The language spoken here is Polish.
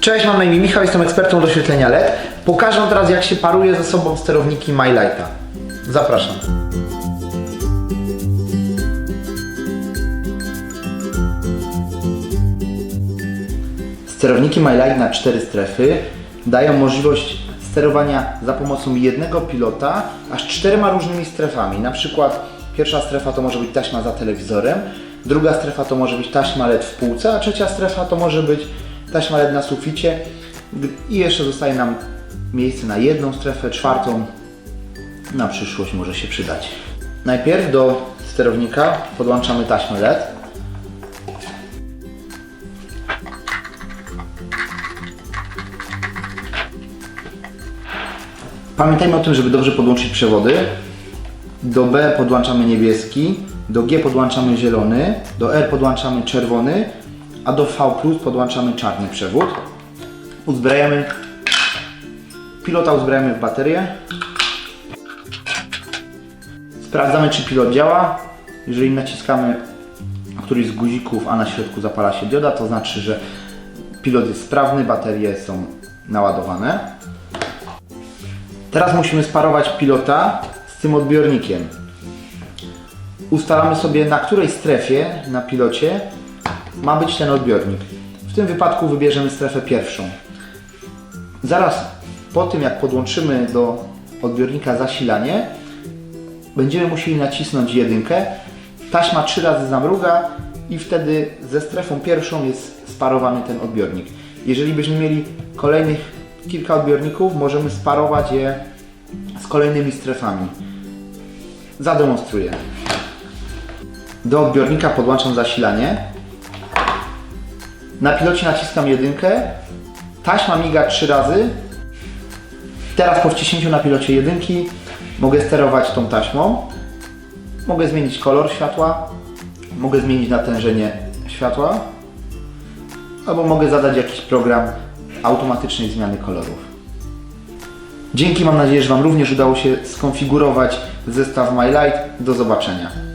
Cześć, mam na imię Michał, jestem ekspertą doświetlenia LED. Pokażę teraz jak się paruje ze sobą sterowniki MyLighta. Zapraszam. Sterowniki MyLight na cztery strefy dają możliwość sterowania za pomocą jednego pilota aż czterema różnymi strefami. Na przykład pierwsza strefa to może być taśma za telewizorem, druga strefa to może być taśma LED w półce, a trzecia strefa to może być taśma LED na suficie i jeszcze zostaje nam miejsce na jedną strefę, czwartą na przyszłość może się przydać. Najpierw do sterownika podłączamy taśmę LED. Pamiętajmy o tym, żeby dobrze podłączyć przewody. Do B podłączamy niebieski, do G podłączamy zielony, do R podłączamy czerwony, a do V podłączamy czarny przewód. Uzbrajamy pilota uzbrajamy w baterię. Sprawdzamy czy pilot działa. Jeżeli naciskamy któryś z guzików, a na środku zapala się dioda, to znaczy, że pilot jest sprawny, baterie są naładowane. Teraz musimy sparować pilota z tym odbiornikiem. Ustalamy sobie na której strefie na pilocie ma być ten odbiornik. W tym wypadku wybierzemy strefę pierwszą. Zaraz po tym jak podłączymy do odbiornika zasilanie, będziemy musieli nacisnąć jedynkę. Taśma trzy razy zamruga i wtedy ze strefą pierwszą jest sparowany ten odbiornik. Jeżeli byśmy mieli kolejnych kilka odbiorników, możemy sparować je z kolejnymi strefami. Zademonstruję. Do odbiornika podłączam zasilanie. Na pilocie naciskam jedynkę. Taśma miga trzy razy. Teraz po wciśnięciu na pilocie jedynki mogę sterować tą taśmą. Mogę zmienić kolor światła. Mogę zmienić natężenie światła. Albo mogę zadać jakiś program automatycznej zmiany kolorów. Dzięki, mam nadzieję, że Wam również udało się skonfigurować zestaw MyLight. Do zobaczenia.